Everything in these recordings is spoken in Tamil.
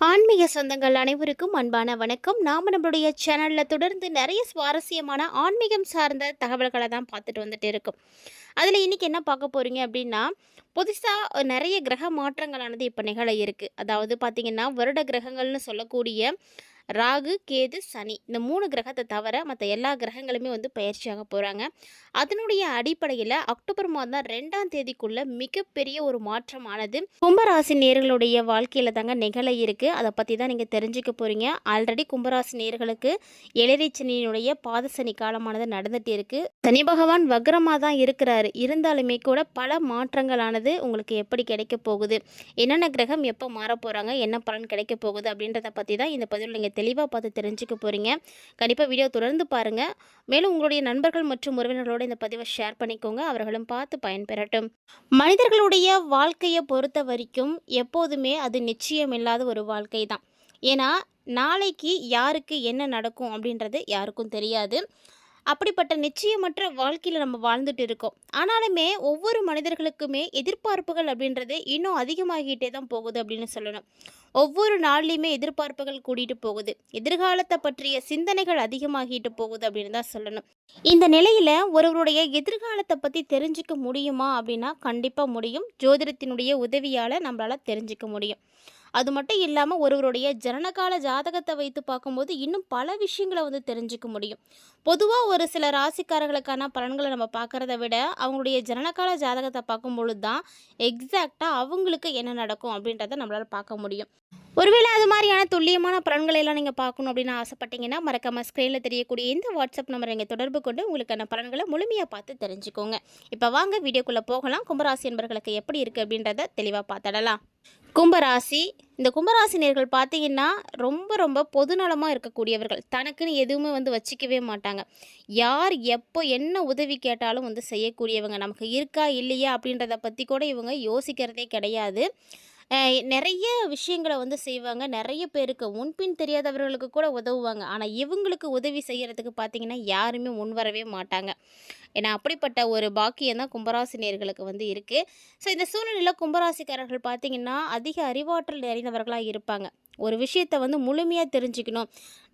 ஆன்மீக சொந்தங்கள் அனைவருக்கும் அன்பான வணக்கம். நாம் நம்மளுடைய சேனலில் தொடர்ந்து நிறைய சுவாரஸ்யமான ஆன்மீகம் சார்ந்த தகவல்களை தான் பார்த்துட்டு வந்துட்டு இருக்கோம். அதில் இன்றைக்கி என்ன பார்க்க போகிறீங்க அப்படின்னா புதுசாக நிறைய கிரக மாற்றங்களானது இப்போ நிகழ இருக்குது அதாவது பார்த்திங்கன்னா வருட கிரகங்கள்னு சொல்லக்கூடிய ராகு கேது சனி இந்த மூணு கிரகத்தை தவிர மற்ற எல்லா கிரகங்களுமே வந்து பயிற்சியாக போகிறாங்க அதனுடைய அடிப்படையில் அக்டோபர் மாதம் ரெண்டாம் தேதிக்குள்ள மிகப்பெரிய ஒரு மாற்றமானது. கும்பராசி நேர்களுடைய வாழ்க்கையில் தாங்க நிகழ இருக்கு. அதை பற்றி தான் நீங்கள் தெரிஞ்சுக்க போகிறீங்க ஆல்ரெடி கும்பராசி நேர்களுக்கு எளிரை சனியினுடைய பாத சனி காலமானது நடந்துட்டு இருக்கு. சனி பகவான் வக்ரமாக தான் இருக்கிறாரு. இருந்தாலுமே கூட பல மாற்றங்களானது உங்களுக்கு எப்படி கிடைக்க போகுது? என்னென்ன கிரகம் எப்போ மாற போகிறாங்க என்ன பலன் கிடைக்க போகுது? அப்படின்றத பற்றி தான் இந்த பதிவில் நீங்கள் தெளிவாக பார்த்து தெரிஞ்சுக்க போகிறீங்க கண்டிப்பாக வீடியோ தொடர்ந்து பாருங்கள் மேலும் உங்களுடைய நண்பர்கள் மற்றும் உறவினர்களோட இந்த பதிவை ஷேர் பண்ணிக்கோங்க. அவர்களும் பார்த்து பயன்பெறட்டும். மனிதர்களுடைய வாழ்க்கையை பொறுத்த வரைக்கும் எப்போதுமே அது நிச்சயமில்லாத ஒரு வாழ்க்கை தான். ஏன்னா நாளைக்கு யாருக்கு என்ன நடக்கும் அப்படின்றது யாருக்கும் தெரியாது. அப்படிப்பட்ட நிச்சயமற்ற வாழ்க்கையில் நம்ம வாழ்ந்துட்டு இருக்கோம். ஆனாலுமே ஒவ்வொரு மனிதர்களுக்குமே எதிர்பார்ப்புகள் அப்படின்றது இன்னும் அதிகமாகிட்டே தான் போகுது அப்படின்னு சொல்லணும். ஒவ்வொரு நாள்லையுமே எதிர்பார்ப்புகள் கூட்டிகிட்டு போகுது. எதிர்காலத்தை பற்றிய சிந்தனைகள் அதிகமாகிட்டு போகுது அப்படின்னு தான் சொல்லணும். இந்த நிலையில் ஒருவருடைய எதிர்காலத்தை பற்றி தெரிஞ்சுக்க முடியுமா அப்படின்னா கண்டிப்பாக முடியும். ஜோதிடத்தினுடைய உதவியால் நம்மளால் தெரிஞ்சுக்க முடியும். அது மட்டும் இல்லாமல் ஒருவருடைய ஜனனகால ஜாதகத்தை வைத்து பார்க்கும்போது இன்னும் பல விஷயங்களை வந்து தெரிஞ்சுக்க முடியும். பொதுவாக ஒரு சில ராசிக்காரர்களுக்கான பலன்களை நம்ம பார்க்குறத விட அவங்களுடைய ஜனனகால ஜாதகத்தை பார்க்கும் பொழுது தான் எக்ஸாக்டாக அவங்களுக்கு என்ன நடக்கும் அப்படின்றத நம்மளால் பார்க்க முடியும். ஒருவேளை அது மாதிரியான துல்லியமான பலன்களை எல்லாம் நீங்கள் பார்க்கணும் அப்படின்னு ஆசைப்பட்டீங்கன்னா மறக்காமல் ஸ்க்ரீனில் தெரியக்கூடிய இந்த வாட்ஸ்அப் நம்பர் நீங்கள் தொடர்பு கொண்டு உங்களுக்கான பலன்களை முழுமையாக பார்த்து தெரிஞ்சுக்கோங்க. இப்போ வாங்க வீடியோக்குள்ளே போகலாம். கும்பராசி என்பர்களுக்கு எப்படி இருக்குது அப்படின்றத தெளிவாக பார்த்துடலாம். கும்பராசி இந்த கும்பராசி நேர்கள் பார்த்தீங்கன்னா ரொம்ப ரொம்ப பொதுநலமாக இருக்கக்கூடியவர்கள். தனக்குன்னு எதுவுமே வந்து வச்சிக்கவே மாட்டாங்க. யார் எப்போ என்ன உதவி கேட்டாலும் வந்து செய்யக்கூடியவங்க நமக்கு இருக்கா இல்லையா அப்படின்றத பற்றி கூட இவங்க யோசிக்கிறதே கிடையாது. நிறைய விஷயங்களை வந்து செய்வாங்க. நிறைய பேருக்கு முன்பின் தெரியாதவர்களுக்கு கூட உதவுவாங்க. ஆனால் இவங்களுக்கு உதவி செய்கிறதுக்கு பார்த்தீங்கன்னா யாருமே முன்வரவே மாட்டாங்க. ஏன்னா அப்படிப்பட்ட ஒரு பாக்கியம் தான் கும்பராசினியர்களுக்கு வந்து இருக்குது ஸோ இந்த சூழ்நிலையில் கும்பராசிக்காரர்கள் பார்த்தீங்கன்னா அதிக அறிவாற்றல் நிறைந்தவர்களாக இருப்பாங்க. ஒரு விஷயத்தை வந்து முழுமையாக தெரிஞ்சுக்கணும்.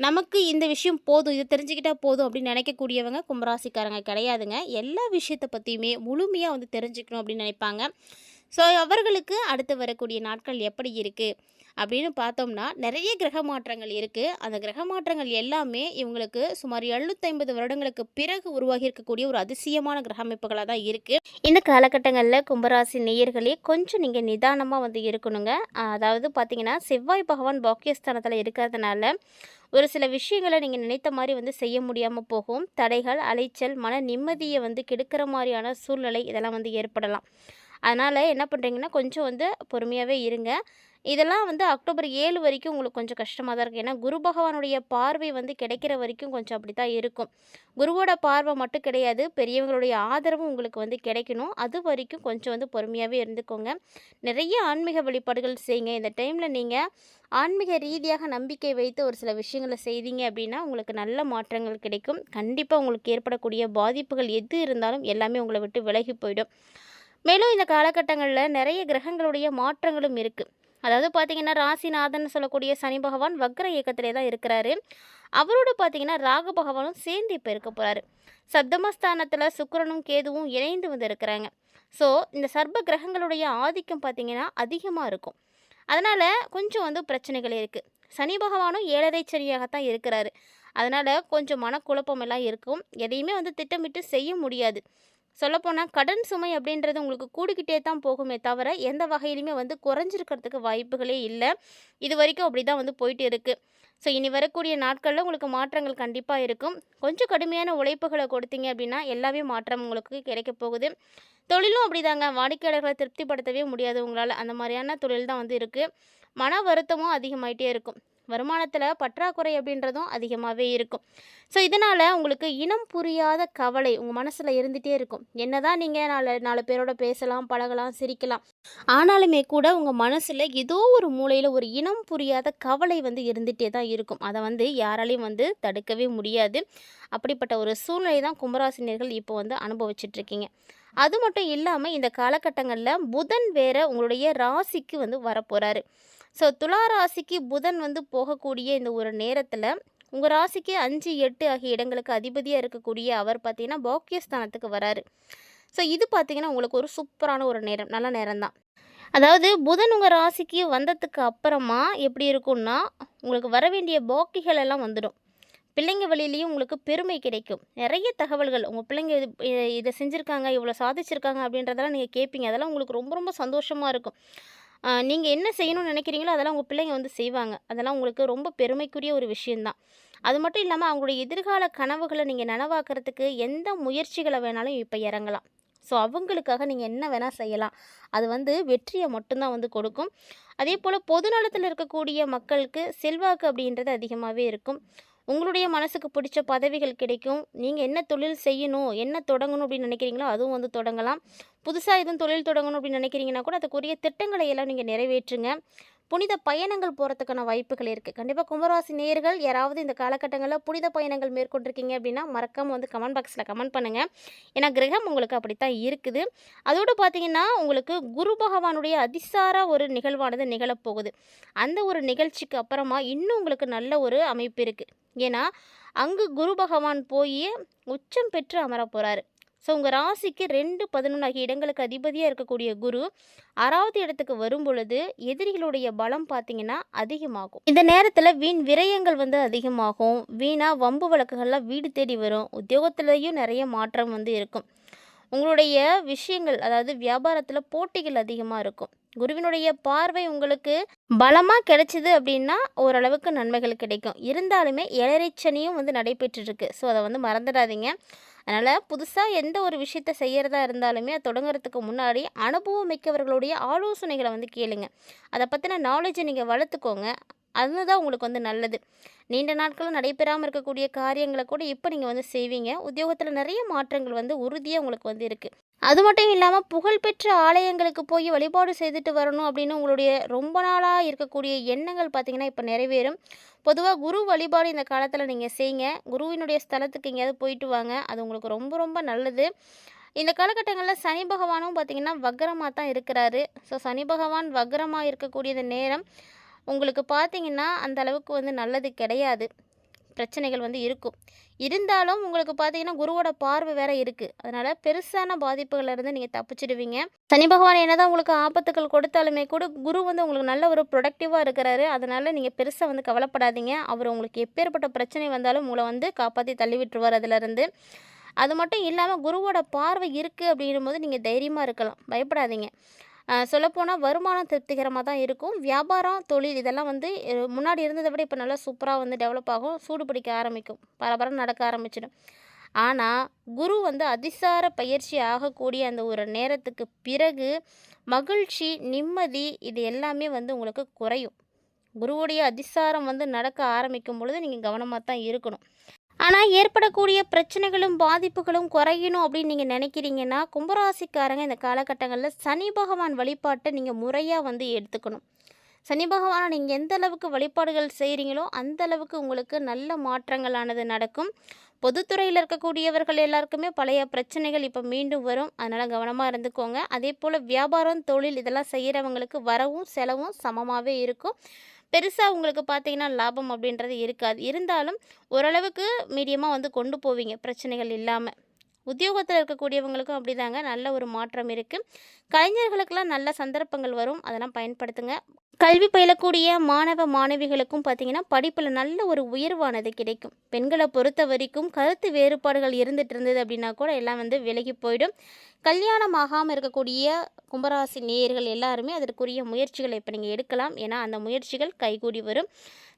நமக்கு இந்த விஷயம் போதும் இதை தெரிஞ்சுக்கிட்டால் போதும் அப்படின்னு நினைக்கக்கூடியவங்க கும்பராசிக்காரங்க கிடையாதுங்க. எல்லா விஷயத்தை பற்றியுமே முழுமையாக வந்து தெரிஞ்சுக்கணும் அப்படின்னு நினைப்பாங்க. ஸோ அவர்களுக்கு அடுத்து வரக்கூடிய நாட்கள் எப்படி இருக்குது அப்படின்னு பார்த்தோம்னா நிறைய கிரக மாற்றங்கள் இருக்குது அந்த கிரக மாற்றங்கள் எல்லாமே இவங்களுக்கு சுமார் எழுநூத்தைம்பது வருடங்களுக்கு பிறகு உருவாகி இருக்கக்கூடிய ஒரு அதிசயமான கிரக அமைப்புகளாக தான் இருக்குது இந்த காலகட்டங்களில் கும்பராசி நேயர்களே கொஞ்சம் நீங்கள் நிதானமாக வந்து இருக்கணுங்க. அதாவது பார்த்தீங்கன்னா செவ்வாய் பகவான் பாக்கியஸ்தானத்தில் இருக்கிறதுனால ஒரு சில விஷயங்களை நீங்கள் நினைத்த மாதிரி வந்து செய்ய முடியாமல் போகும். தடைகள் அலைச்சல் மன நிம்மதியை வந்து கெடுக்கிற மாதிரியான சூழ்நிலை இதெல்லாம் வந்து ஏற்படலாம். அதனால் என்ன பண்ணுறீங்கன்னா கொஞ்சம் வந்து பொறுமையாகவே இருங்க. இதெல்லாம் வந்து அக்டோபர் ஏழு வரைக்கும் உங்களுக்கு கொஞ்சம் கஷ்டமாக தான் இருக்கும். ஏன்னா குரு பகவானுடைய பார்வை வந்து கிடைக்கிற வரைக்கும் கொஞ்சம் அப்படி தான் இருக்கும். குருவோட பார்வை மட்டும் கிடையாது பெரியவங்களுடைய ஆதரவும் உங்களுக்கு வந்து கிடைக்கணும். அது வரைக்கும் கொஞ்சம் வந்து பொறுமையாகவே இருந்துக்கோங்க. நிறைய ஆன்மீக வழிபாடுகள் செய்யுங்க. இந்த டைமில் நீங்கள் ஆன்மீக ரீதியாக நம்பிக்கை வைத்து ஒரு சில விஷயங்களை செய்தீங்க அப்படின்னா உங்களுக்கு நல்ல மாற்றங்கள் கிடைக்கும். கண்டிப்பாக உங்களுக்கு ஏற்படக்கூடிய பாதிப்புகள் எது இருந்தாலும் எல்லாமே உங்களை விட்டு விலகி போயிடும். மேலும் இந்த காலகட்டங்களில் நிறைய கிரகங்களுடைய மாற்றங்களும் இருக்குது அதாவது பார்த்தீங்கன்னா ராசிநாதன் சொல்லக்கூடிய சனி பகவான் வக்ர இயக்கத்திலே தான் இருக்கிறாரு. அவரோட பார்த்தீங்கன்னா ராகு பகவானும் சேர்ந்து இப்போ இருக்க போகிறாரு சப்தமஸ்தானத்தில் சுக்கரனும் கேதுவும் இணைந்து வந்து இருக்கிறாங்க ஸோ இந்த சர்ப கிரகங்களுடைய ஆதிக்கம் பார்த்தீங்கன்னா அதிகமாக இருக்கும். அதனால் கொஞ்சம் வந்து பிரச்சனைகள் இருக்குது சனி பகவானும் ஏழரை சனியாகத்தான் இருக்கிறாரு. அதனால் கொஞ்சம் மனக்குழப்பம் எல்லாம் இருக்கும். எதையுமே வந்து திட்டமிட்டு செய்ய முடியாது. சொல்லப்போனால் கடன் சுமை அப்படின்றது உங்களுக்கு கூடிக்கிட்டே தான் போகுமே தவிர எந்த வகையிலுமே வந்து குறைஞ்சிருக்கிறதுக்கு வாய்ப்புகளே இல்லை. இது வரைக்கும் அப்படி தான் வந்து போயிட்டு இருக்குது ஸோ இனி வரக்கூடிய நாட்களில் உங்களுக்கு மாற்றங்கள் கண்டிப்பாக இருக்கும். கொஞ்சம் கடுமையான உழைப்புகளை கொடுத்தீங்க அப்படின்னா எல்லாமே மாற்றம் உங்களுக்கு கிடைக்க போகுது. தொழிலும் அப்படிதாங்க. வாடிக்கையாளர்களை திருப்திப்படுத்தவே முடியாது உங்களால். அந்த மாதிரியான தொழில் தான் வந்து இருக்குது மன வருத்தமும் அதிகமாயிட்டே இருக்கும். வருமானத்தில் பற்றாக்குறை அப்படின்றதும் அதிகமாகவே இருக்கும். ஸோ இதனால் உங்களுக்கு இனம் புரியாத கவலை உங்கள் மனசில் இருந்துகிட்டே இருக்கும். என்ன தான் நீங்கள் நாலு நாலு பேரோட பேசலாம் பழகலாம் சிரிக்கலாம். ஆனாலுமே கூட உங்கள் மனசில் ஏதோ ஒரு மூலையில் ஒரு இனம் புரியாத கவலை வந்து இருந்துகிட்டே தான் இருக்கும். அதை வந்து யாராலையும் வந்து தடுக்கவே முடியாது. அப்படிப்பட்ட ஒரு சூழ்நிலை தான் கும்பராசினியர்கள் இப்போ வந்து அனுபவிச்சிட்ருக்கீங்க அது மட்டும் இல்லாமல் இந்த காலகட்டங்களில் புதன் வேற உங்களுடைய ராசிக்கு வந்து வரப்போகிறாரு ஸோ துலா ராசிக்கு புதன் வந்து போகக்கூடிய இந்த ஒரு நேரத்தில் உங்கள் ராசிக்கு அஞ்சு எட்டு ஆகிய இடங்களுக்கு அதிபதியாக இருக்கக்கூடிய அவர் பார்த்தீங்கன்னா பாக்கியஸ்தானத்துக்கு வராரு. ஸோ இது பார்த்திங்கன்னா உங்களுக்கு ஒரு சூப்பரான ஒரு நேரம் நல்ல நேரம் தான் அதாவது புதன் உங்கள் ராசிக்கு வந்ததுக்கு அப்புறமா எப்படி இருக்கும்னா உங்களுக்கு வர வேண்டிய பாக்கிகள் எல்லாம் வந்துடும். பிள்ளைங்க வழியிலையும் உங்களுக்கு பெருமை கிடைக்கும். நிறைய தகவல்கள் உங்கள் பிள்ளைங்க இது இதை செஞ்சுருக்காங்க இவ்வளோ சாதிச்சிருக்காங்க அப்படின்றதெல்லாம் நீங்கள் கேட்பீங்க அதெல்லாம் உங்களுக்கு ரொம்ப ரொம்ப சந்தோஷமாக இருக்கும். நீங்கள் என்ன செய்யணும்னு நினைக்கிறீங்களோ அதெல்லாம் உங்கள் பிள்ளைங்க வந்து செய்வாங்க. அதெல்லாம் உங்களுக்கு ரொம்ப பெருமைக்குரிய ஒரு விஷயந்தான். அது மட்டும் இல்லாமல் அவங்களுடைய எதிர்கால கனவுகளை நீங்கள் நனவாக்குறதுக்கு எந்த முயற்சிகளை வேணாலும் இப்போ இறங்கலாம். ஸோ அவங்களுக்காக நீங்கள் என்ன வேணால் செய்யலாம். அது வந்து வெற்றியை மட்டும்தான் வந்து கொடுக்கும். அதே போல் பொதுநலத்தில் இருக்கக்கூடிய மக்களுக்கு செல்வாக்கு அப்படின்றது அதிகமாகவே இருக்கும். உங்களுடைய மனசுக்கு பிடிச்ச பதவிகள் கிடைக்கும். நீங்கள் என்ன தொழில் செய்யணும் என்ன தொடங்கணும் அப்படின்னு நினைக்கிறீங்களோ அதுவும் வந்து தொடங்கலாம். புதுசாக எதுவும் தொழில் தொடங்கணும் அப்படின்னு நினைக்கிறீங்கன்னா கூட அதுக்குரிய திட்டங்களை எல்லாம் நீங்கள் நிறைவேற்றுங்க. புனித பயணங்கள் போகிறதுக்கான வாய்ப்புகள் இருக்குது கண்டிப்பாக கும்பராசி நேர்கள் யாராவது இந்த காலகட்டங்களில் புனித பயணங்கள் மேற்கொண்டிருக்கீங்க அப்படின்னா மறக்காமல் வந்து கமெண்ட் பாக்ஸில் கமெண்ட் பண்ணுங்கள் ஏன்னா கிரகம் உங்களுக்கு அப்படித்தான் இருக்குது. அதோடு பார்த்தீங்கன்னா உங்களுக்கு குரு பகவானுடைய அதிசார ஒரு நிகழ்வானது நிகழப்போகுது. அந்த ஒரு நிகழ்ச்சிக்கு அப்புறமா இன்னும் உங்களுக்கு நல்ல ஒரு அமைப்பு இருக்குது ஏன்னா அங்கு குரு பகவான் போய் உச்சம் பெற்று அமர போகிறாரு ஸோ உங்கள் ராசிக்கு ரெண்டு பதினொன்று ஆகிய இடங்களுக்கு அதிபதியாக இருக்கக்கூடிய குரு ஆறாவது இடத்துக்கு வரும் பொழுது எதிரிகளுடைய பலம் பார்த்தீங்கன்னா அதிகமாகும். இந்த நேரத்தில் வீண் விரயங்கள் வந்து அதிகமாகும். வீணாக வம்பு வழக்குகள்லாம் வீடு தேடி வரும். உத்தியோகத்துலேயும் நிறைய மாற்றம் வந்து இருக்கும். உங்களுடைய விஷயங்கள் அதாவது வியாபாரத்தில் போட்டிகள் அதிகமாக இருக்கும். குருவினுடைய பார்வை உங்களுக்கு பலமாக கிடைச்சிது அப்படின்னா ஓரளவுக்கு நன்மைகள் கிடைக்கும். இருந்தாலுமே இளரிச்சனியும் வந்து நடைபெற்றுருக்கு. ஸோ அதை வந்து மறந்துடாதீங்க. அதனால் புதுசாக எந்த ஒரு விஷயத்த செய்கிறதா இருந்தாலுமே அது தொடங்குறதுக்கு முன்னாடி அனுபவம் மிக்கவர்களுடைய ஆலோசனைகளை வந்து கேளுங்க. அதை பற்றின நாலேஜை நீங்கள் வளர்த்துக்கோங்க. அதுதான் உங்களுக்கு வந்து நல்லது. நீண்ட நாட்களும் நடைபெறாமல் இருக்கக்கூடிய காரியங்களை கூட இப்போ நீங்கள் வந்து செய்வீங்க. உத்தியோகத்தில் நிறைய மாற்றங்கள் வந்து உறுதியாக உங்களுக்கு வந்து இருக்குது அது மட்டும் இல்லாமல் புகழ்பெற்ற ஆலயங்களுக்கு போய் வழிபாடு செய்துட்டு வரணும் அப்படின்னு உங்களுடைய ரொம்ப நாளாக இருக்கக்கூடிய எண்ணங்கள் பார்த்தீங்கன்னா இப்போ நிறைவேறும். பொதுவாக குரு வழிபாடு இந்த காலத்தில் நீங்கள் செய்யுங்க. குருவினுடைய ஸ்தலத்துக்கு எங்கேயாவது போயிட்டு வாங்க. அது உங்களுக்கு ரொம்ப ரொம்ப நல்லது. இந்த காலகட்டங்களில் சனி பகவானும் பார்த்தீங்கன்னா வக்ரமாக தான் இருக்கிறாரு. ஸோ சனி பகவான் வக்ரமாக இருக்கக்கூடிய இந்த நேரம் உங்களுக்கு பார்த்தீங்கன்னா அந்த அளவுக்கு வந்து நல்லது கிடையாது. பிரச்சனைகள் வந்து இருக்கும். இருந்தாலும் உங்களுக்கு பார்த்தீங்கன்னா குருவோட பார்வை வேற இருக்குது அதனால் பெருசான பாதிப்புகள்ல இருந்து நீங்கள் தப்பிச்சிடுவீங்க. சனி பகவான் என்னதான் உங்களுக்கு ஆபத்துக்கள் கொடுத்தாலுமே கூட குரு வந்து உங்களுக்கு நல்ல ஒரு ப்ரொடக்டிவாக இருக்கிறாரு. அதனால் நீங்கள் பெருசாக வந்து கவலைப்படாதீங்க. அவர் உங்களுக்கு எப்பேற்பட்ட பிரச்சனை வந்தாலும் உங்களை வந்து காப்பாற்றி தள்ளி விட்டுருவார் அதுலேருந்து. அது மட்டும் இல்லாமல் குருவோட பார்வை இருக்குது அப்படின்னும் போது நீங்கள் தைரியமாக இருக்கலாம். பயப்படாதீங்க. சொல்லப்போனால் வருமானம் திருப்திகரமாக தான் இருக்கும். வியாபாரம் தொழில் இதெல்லாம் வந்து முன்னாடி இருந்ததை விட இப்போ நல்லா சூப்பராக வந்து டெவலப் ஆகும். சூடு பிடிக்க ஆரம்பிக்கும். பரபரம் நடக்க ஆரம்பிச்சிடும். ஆனால் குரு வந்து அதிசார பயிற்சி ஆகக்கூடிய அந்த ஒரு நேரத்துக்கு பிறகு மகிழ்ச்சி நிம்மதி இது எல்லாமே வந்து உங்களுக்கு குறையும். குருவுடைய அதிசாரம் வந்து நடக்க ஆரம்பிக்கும் பொழுது நீங்கள் கவனமாக தான் இருக்கணும். ஆனால் ஏற்படக்கூடிய பிரச்சனைகளும் பாதிப்புகளும் குறையணும் அப்படின்னு நீங்கள் நினைக்கிறீங்கன்னா கும்பராசிக்காரங்க இந்த காலகட்டங்களில் சனி பகவான் வழிபாட்டை நீங்கள் முறையாக வந்து எடுத்துக்கணும். சனி பகவானை நீங்கள் எந்த அளவுக்கு வழிபாடுகள் செய்கிறீங்களோ அந்த அளவுக்கு உங்களுக்கு நல்ல மாற்றங்களானது நடக்கும். பொதுத்துறையில் இருக்கக்கூடியவர்கள் எல்லாருக்குமே பழைய பிரச்சனைகள் இப்போ மீண்டும் வரும். அதனால் கவனமாக இருந்துக்கோங்க. அதே போல் வியாபாரம் தொழில் இதெல்லாம் செய்கிறவங்களுக்கு வரவும் செலவும் சமமாகவே இருக்கும். பெருசாக உங்களுக்கு பார்த்தீங்கன்னா லாபம் அப்படின்றது இருக்காது. இருந்தாலும் ஓரளவுக்கு மீடியமாக வந்து கொண்டு போவீங்க பிரச்சனைகள் இல்லாமல் உத்தியோகத்தில் இருக்கக்கூடியவங்களுக்கும் அப்படிதாங்க நல்ல ஒரு மாற்றம் இருக்குது கலைஞர்களுக்கெல்லாம் நல்ல சந்தர்ப்பங்கள் வரும். அதெல்லாம் பயன்படுத்துங்க. கல்வி பயிலக்கூடிய மாணவ மாணவிகளுக்கும் பார்த்தீங்கன்னா படிப்பில் நல்ல ஒரு உயர்வானது கிடைக்கும். பெண்களை பொறுத்த வரைக்கும் கருத்து வேறுபாடுகள் இருந்துகிட்டு இருந்தது அப்படின்னா கூட எல்லாம் வந்து விலகி போயிடும். கல்யாணம் ஆகாமல் இருக்கக்கூடிய கும்பராசி நேயர்கள் எல்லாருமே அதற்குரிய முயற்சிகளை இப்போ நீங்கள் எடுக்கலாம். ஏன்னா அந்த முயற்சிகள் கைகூடி வரும்.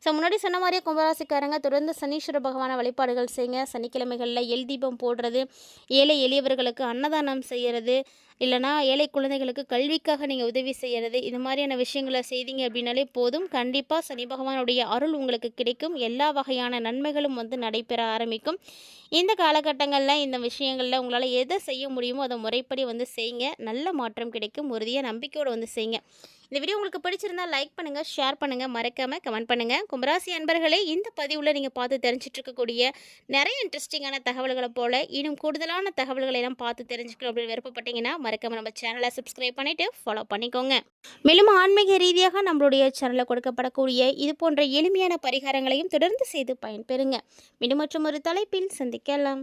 ஸோ முன்னாடி சொன்ன மாதிரியே கும்பராசிக்காரங்க தொடர்ந்து சனீஸ்வர பகவான வழிபாடுகள் செய்யுங்க சனிக்கிழமைகளில் எல் தீபம் போடுறது ஏழை எளியவர்களுக்கு அன்னதானம் செய்கிறது இல்லைனா ஏழை குழந்தைகளுக்கு கல்விக்காக நீங்கள் உதவி செய்கிறது இது மாதிரியான விஷயங்களை செய்தீங்க அப்படின்னாலே போதும். கண்டிப்பாக சனி பகவானுடைய அருள் உங்களுக்கு கிடைக்கும். எல்லா வகையான நன்மைகளும் வந்து நடைபெற ஆரம்பிக்கும். இந்த காலகட்டங்களில் இந்த விஷயங்களில் உங்களால் எதை செய்ய முடியுமோ அதை முறைப்படி வந்து செய்யுங்க நல்ல மாற்றம் கிடைக்கும். உறுதியாக நம்பிக்கையோடு வந்து செய்யுங்க இந்த வீடியோ உங்களுக்கு பிடிச்சிருந்தா லைக் பண்ணுங்கள் ஷேர் பண்ணுங்கள் மறக்காமல் கமெண்ட் பண்ணுங்கள் கும்பராசி அன்பர்களே இந்த பதிவில் நீங்கள் பார்த்து தெரிஞ்சிட்டு இருக்கக்கூடிய நிறைய இன்ட்ரெஸ்டிங்கான தகவல்களை போல் இன்னும் கூடுதலான தகவல்களை எல்லாம் பார்த்து தெரிஞ்சுக்கணும் அப்படின்னு விருப்பப்பட்டீங்கன்னா மறக்காமல் நம்ம சேனலை சப்ஸ்கிரைப் பண்ணிவிட்டு ஃபாலோ பண்ணிக்கோங்க. மேலும் ஆன்மீக ரீதியாக நம்மளுடைய சேனலில் கொடுக்கப்படக்கூடிய இது போன்ற எளிமையான பரிகாரங்களையும் தொடர்ந்து செய்து பயன்பெறுங்க. மீண்டும் மற்றும் ஒரு தலைப்பில் சந்திக்கலாம்.